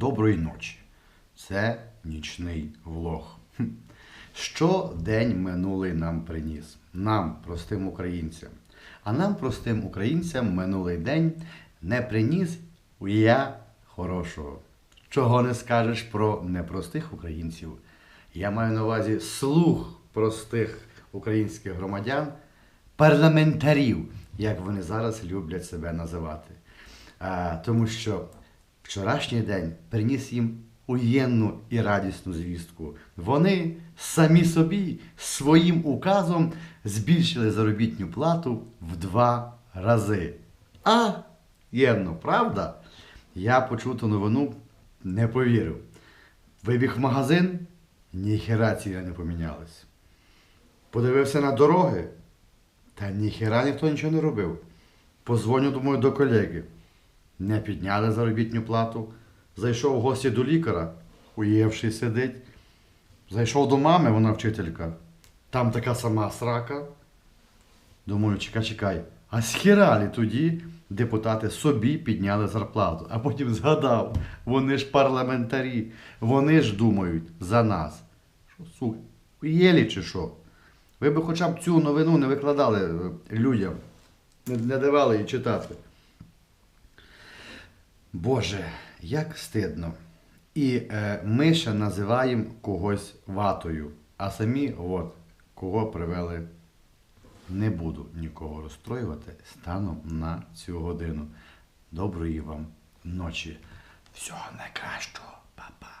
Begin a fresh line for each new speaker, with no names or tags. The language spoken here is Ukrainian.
доброї ночі. Це нічний влог. Що день минулий нам приніс? Нам, простим українцям. А нам, простим українцям, минулий день не приніс я хорошого. Чого не скажеш про непростих українців? Я маю на увазі слух простих українських громадян, парламентарів, як вони зараз люблять себе називати. Тому що вчорашній день приніс їм уєнну і радісну звістку. Вони самі собі своїм указом збільшили заробітну плату в два рази. А, ємно, правда? Я почув ту новину, не повірив. Вибіг в магазин, ніхера ціни не помінялись. Подивився на дороги, та ніхера ніхто нічого не робив. Позвоню, думаю, до колеги. Не підняли заробітну плату. Зайшов в гості до лікаря, уївши сидить. Зайшов до мами, вона вчителька. Там така сама срака. Думаю, чекай, чекай. А схералі тоді депутати собі підняли зарплату. А потім згадав, вони ж парламентарі, вони ж думають за нас. Що, сука, єлі чи що? Ви б хоча б цю новину не викладали е, людям, не, давали їй читати. Боже, як стидно. І е, ми ще називаємо когось ватою, а самі от кого привели. Не буду нікого розстроювати станом на цю годину. Доброї вам ночі. Всього найкращого, Па-па.